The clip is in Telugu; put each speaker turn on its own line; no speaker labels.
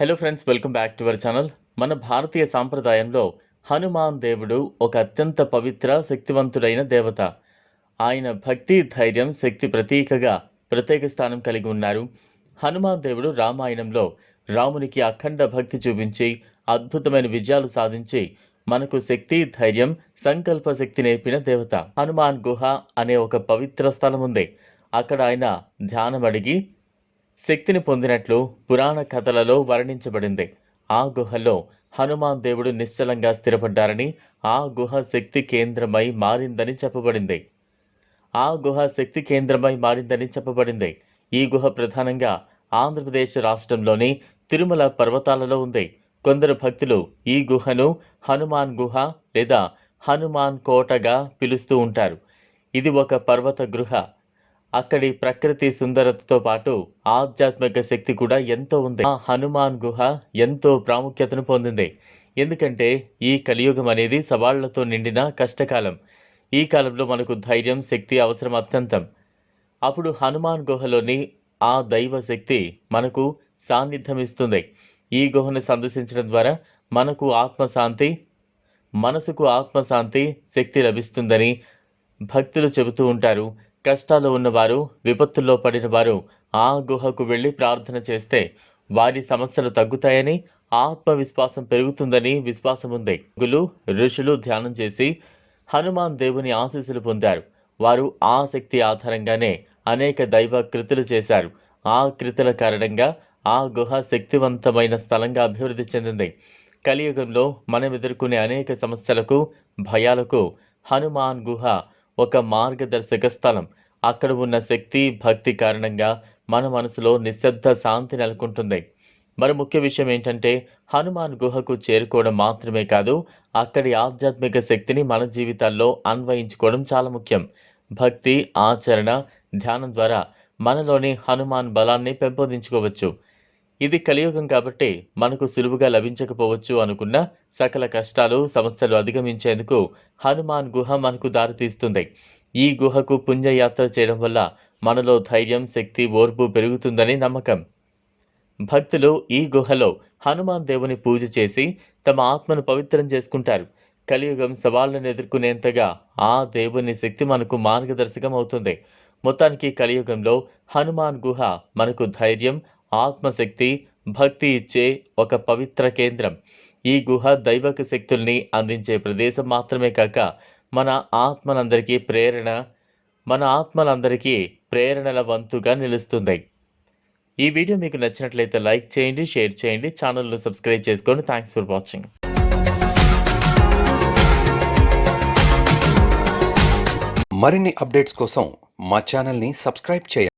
Hello friends welcome back to our channel మన భారతీయ సాంప్రదాయంలో హనుమాన్ దేవుడు ఒక అత్యంత పవిత్ర శక్తివంతుడైన దేవత. ఆయన భక్తి ధైర్యం శక్తి ప్రతీకగా ప్రత్యేక స్థానం కలిగి ఉన్నారు. హనుమాన్ దేవుడు రామాయణంలో రామునికి అఖండ భక్తి చూపించి అద్భుతమైన విజయాలు సాధించి మనకు శక్తి ధైర్యం సంకల్ప శక్తి నేర్పిన దేవత. హనుమాన్ గుహ అనే ఒక పవిత్ర స్థలం ఉంది. అక్కడ ఆయన ధ్యానం అడిగి శక్తిని పొందినట్లు పురాణ కథలలో వర్ణించబడింది. ఆ గుహలో హనుమాన్ దేవుడు నిశ్చలంగా స్థిరపడ్డారని ఆ గుహ శక్తి కేంద్రమై మారిందని చెప్పబడింది. ఆ గుహ శక్తి కేంద్రమై మారిందని చెప్పబడింది. ఈ గుహ ప్రధానంగా ఆంధ్రప్రదేశ్ రాష్ట్రంలోని తిరుమల పర్వతాలలో ఉంది. కొందరు భక్తులు ఈ గుహను హనుమాన్ గుహ లేదా హనుమాన్ కోటగా పిలుస్తూ ఉంటారు. ఇది ఒక పర్వత గృహ. అక్కడి ప్రకృతి సుందరతతో పాటు ఆధ్యాత్మిక శక్తి కూడా ఎంతో ఉంది. ఆ హనుమాన్ గుహ ఎంతో ప్రాముఖ్యతను పొందింది. ఎందుకంటే ఈ కలియుగం అనేది సవాళ్ళతో నిండిన కష్టకాలం. ఈ కాలంలో మనకు ధైర్యం శక్తి అవసరం అత్యంతం. అప్పుడు హనుమాన్ గుహలోని ఆ దైవ శక్తి మనకు సాన్నిధ్యం ఇస్తుంది. ఈ గుహను సందర్శించడం ద్వారా మనకు ఆత్మశాంతి మనసుకు ఆత్మశాంతి శక్తి లభిస్తుందని భక్తులు చెబుతూ ఉంటారు. కష్టాలు ఉన్నవారు విపత్తుల్లో పడిన వారు ఆ గుహకు వెళ్ళి ప్రార్థన చేస్తే వారి సమస్యలు తగ్గుతాయని ఆత్మవిశ్వాసం పెరుగుతుందని విశ్వాసం ఉంది. గులు ఋషులు ధ్యానం చేసి హనుమాన్ దేవుని ఆశీస్సులు పొందారు. వారు ఆ శక్తి ఆధారంగానే అనేక దైవ కృతులు చేశారు. ఆ కృతుల కారణంగా ఆ గుహ శక్తివంతమైన స్థలంగా అభివృద్ధి చెందింది. కలియుగంలో మనం ఎదుర్కొనే అనేక సమస్యలకు భయాలకు హనుమాన్ గుహ ఒక మార్గదర్శక స్థలం. అక్కడ ఉన్న శక్తి భక్తి కారణంగా మన మనసులో నిశ్శబ్ద శాంతి నెలకొంటుంది. మరి ముఖ్య విషయం ఏంటంటే హనుమాన్ గుహకు చేరుకోవడం మాత్రమే కాదు అక్కడి ఆధ్యాత్మిక శక్తిని మన జీవితాల్లో అన్వయించుకోవడం చాలా ముఖ్యం. భక్తి ఆచరణ ధ్యానం ద్వారా మనలోని హనుమాన్ బలాన్ని పెంపొందించుకోవచ్చు. ఇది కలియుగం కాబట్టి మనకు సులువుగా లభించకపోవచ్చు అనుకున్న సకల కష్టాలు సమస్యలు అధిగమించేందుకు హనుమాన్ గుహ మనకు దారితీస్తుంది. ఈ గుహకు పుణ్యయాత్ర చేయడం వల్ల మనలో ధైర్యం శక్తి ఓర్పు పెరుగుతుందని నమ్మకం. భక్తులు ఈ గుహలో హనుమాన్ దేవుని పూజ చేసి తమ ఆత్మను పవిత్రం చేసుకుంటారు. కలియుగం సవాళ్ళను ఎదుర్కొనేంతగా ఆ దేవుని శక్తి మనకు మార్గదర్శకం అవుతుంది మొత్తానికి కలియుగంలో హనుమాన్ గుహ మనకు ధైర్యం ఆత్మశక్తి భక్తి ఇచ్చే ఒక పవిత్ర కేంద్రం. ఈ గుహ దైవక శక్తుల్ని అందించే ప్రదేశం మాత్రమే కాక మన ఆత్మలందరికీ ప్రేరణ మన ఆత్మలందరికీ ప్రేరణల వంతుగా నిలుస్తుంది. ఈ వీడియో మీకు నచ్చినట్లయితే లైక్ చేయండి షేర్ చేయండి ఛానల్ను సబ్స్క్రైబ్ చేసుకోండి థ్యాంక్స్ ఫర్ వాచింగ్.
మరిన్ని అప్డేట్స్ కోసం మా ఛానల్ని సబ్స్క్రైబ్ చేయండి.